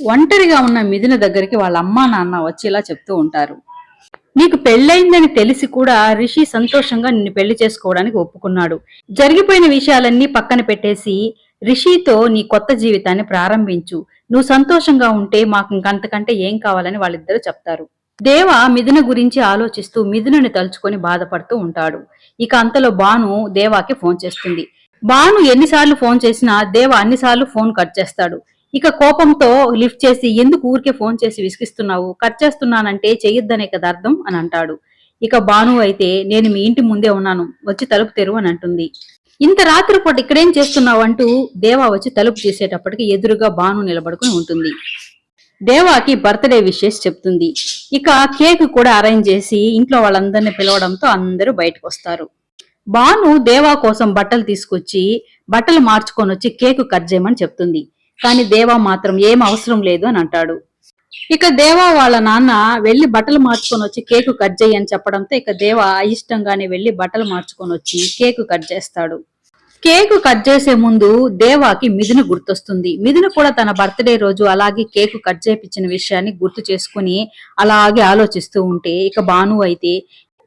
ఒంటరిగా ఉన్న మిథున దగ్గరికి వాళ్ళ అమ్మా నాన్న వచ్చేలా చెప్తూ ఉంటారు. నీకు పెళ్ళైందని తెలిసి కూడా రిషి సంతోషంగా నిన్ను పెళ్ళి చేసుకోవడానికి ఒప్పుకున్నాడు. జరిగిపోయిన విషయాలన్నీ పక్కన పెట్టేసి రిషితో నీ కొత్త జీవితాన్ని ప్రారంభించు. నువ్వు సంతోషంగా ఉంటే మాకు ఇంకంతకంటే ఏం కావాలని వాళ్ళిద్దరూ చెప్తారు. దేవ మిథున గురించి ఆలోచిస్తూ మిథునని తలుచుకొని బాధపడుతూ ఉంటాడు. ఇక అంతలో బాను దేవాకి ఫోన్ చేస్తుంది. బాను ఎన్నిసార్లు ఫోన్ చేసినా దేవ అన్నిసార్లు ఫోన్ కట్ చేస్తాడు. ఇక కోపంతో లిఫ్ట్ చేసి ఎందుకు ఊరికే ఫోన్ చేసి విసిగిస్తున్నావు? కట్ చేస్తున్నానంటే చెయ్యొద్దనే కదా అర్థం? అని అంటాడు. ఇక బాను అయితే నేను మీ ఇంటి ముందే ఉన్నాను వచ్చి తలుపు తెరువు అని అంటుంది. ఇంత రాత్రిపూట ఇక్కడేం చేస్తున్నావు అంటూ దేవా వచ్చి తలుపు తీసేటప్పటికి ఎదురుగా బాను నిలబడుకుని ఉంటుంది. దేవాకి బర్త్డే విషెస్ చెప్తుంది. ఇక కేక్ కూడా అరేంజ్ చేసి ఇంట్లో వాళ్ళందరినీ పిలవడంతో అందరూ బయటకు వస్తారు బాను దేవా కోసం బట్టలు తీసుకొచ్చి బట్టలు మార్చుకొని వచ్చి కేక్ కట్ చేయమని చెప్తుంది. కానీ దేవా మాత్రం ఏం అవసరం లేదు అని అంటాడు. ఇక దేవా వాళ్ళ నాన్న వెళ్ళి బట్టలు మార్చుకొని వచ్చి కేకు కట్ చేయని చెప్పడంతో ఇక దేవా అయిష్టంగానే వెళ్ళి బట్టలు మార్చుకొని వచ్చి కేకు కట్ చేస్తాడు. కేకు కట్ చేసే ముందు దేవాకి మిథున గుర్తొస్తుంది. మిథున కూడా తన బర్త్డే రోజు అలాగే కేకు కట్ చేపించిన విషయాన్ని గుర్తు చేసుకుని అలాగే ఆలోచిస్తూ ఉంటే ఇక బాను అయితే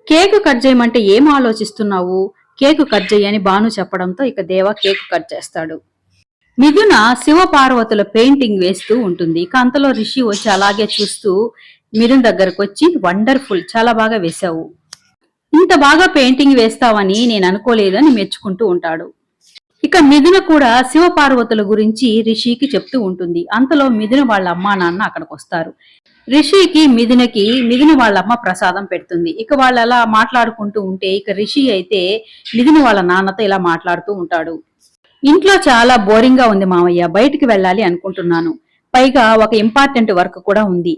కేకు కట్ చేయమంటే ఏం ఆలోచిస్తున్నావు? కేకు కట్ చేయని బాను చెప్పడంతో ఇక దేవా కేకు కట్ చేస్తాడు. మిథున శివపార్వతుల పెయింటింగ్ వేస్తూ ఉంటుంది. ఇక అంతలో రిషి వచ్చి అలాగే చూస్తూ మిథున్ దగ్గరకు వచ్చి వండర్ఫుల్ చాలా బాగా వేశావు. ఇంత బాగా పెయింటింగ్ వేస్తావని నేను అనుకోలేదని మెచ్చుకుంటూ ఉంటాడు. ఇక మిథున కూడా శివ పార్వతుల గురించి రిషికి చెప్తూ ఉంటుంది. అంతలో మిథున వాళ్ళ అమ్మా నాన్న అక్కడికి వస్తారు. రిషికి మిథునకి మిథున వాళ్ళ అమ్మ ప్రసాదం పెడుతుంది. ఇక వాళ్ళు అలా మాట్లాడుకుంటూ ఉంటే ఇక రిషి అయితే మిథున వాళ్ళ నాన్నతో ఇలా మాట్లాడుతూ ఉంటాడు. ఇంట్లో చాలా బోరింగ్గా ఉంది మామయ్య బయటికి వెళ్ళాలి అనుకుంటున్నాను. పైగా ఒక ఇంపార్టెంట్ వర్క్ కూడా ఉంది.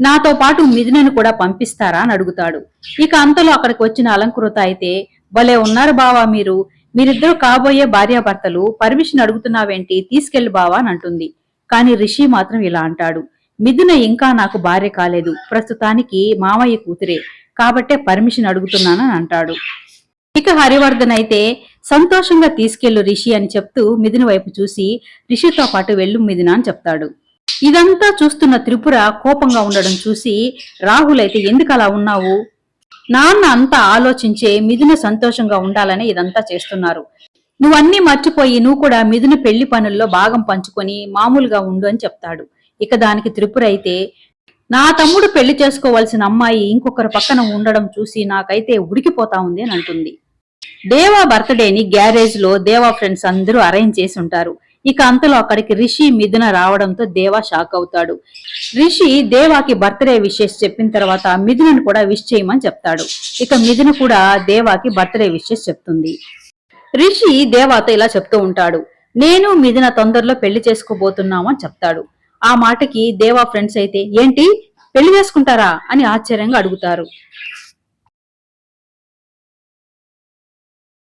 నాతో పాటు మిథునను కూడా పంపిస్తారా అని అడుగుతాడు. ఇక అంతలో అక్కడికి వచ్చిన అలంకృత అయితే భలే ఉన్నారు బావా మీరు. మీరిద్దరూ కాబోయే భార్యాభర్తలు. పర్మిషన్ అడుగుతున్నావేంటి? తీసుకెళ్ళి బావా అని అంటుంది. కానీ రిషి మాత్రం ఇలా అంటాడు. మిథున ఇంకా నాకు భార్య కాలేదు. ప్రస్తుతానికి మామయ్య కూతురే. కాబట్టే పర్మిషన్ అడుగుతున్నానని అంటాడు. ఇక హరివర్ధన్ అయితే సంతోషంగా తీసుకెళ్ళు రిషి అని చెప్తూ మిథున వైపు చూసి రిషితో పాటు వెళ్ళు మిథున అని చెప్తాడు. ఇదంతా చూస్తున్న త్రిపుర కోపంగా ఉండడం చూసి రాహుల్ అయితే ఎందుకు అలా ఉన్నావు? నాన్న అంతా ఆలోచించే మిథున సంతోషంగా ఉండాలని ఇదంతా చేస్తున్నారు. నువ్వన్నీ మర్చిపోయి నువ్వు కూడా మిథున పెళ్ళి పనుల్లో భాగం పంచుకొని మామూలుగా ఉండు అని చెప్తాడు. ఇక దానికి త్రిపుర అయితే నా తమ్ముడు పెళ్ళి చేసుకోవాల్సిన అమ్మాయి ఇంకొకరి పక్కన ఉండడం చూసి నాకైతే ఉడికిపోతా ఉంది అని అంటుంది. దేవా బర్త్డేని గ్యారేజ్లో దేవా ఫ్రెండ్స్ అందరూ అరేంజ్ చేసి ఉంటారు. ఇక అంతలో అక్కడికి రిషి మిథున రావడంతో దేవా షాక్ అవుతాడు. రిషి దేవాకి బర్త్డే విషెస్ చెప్పిన తర్వాత మిథునను కూడా విష్ చేయమని చెప్తాడు. ఇక మిథున కూడా దేవాకి బర్త్డే విషెస్ చెప్తుంది. రిషి దేవాతో ఇలా చెప్తూ ఉంటాడు. నేను మిథున తొందరలో పెళ్ళి చేసుకోబోతున్నామని చెప్తాడు. ఆ మాటకి దేవా ఫ్రెండ్స్ అయితే ఏంటి? పెళ్ళి చేసుకుంటారా? అని ఆశ్చర్యంగా అడుగుతారు.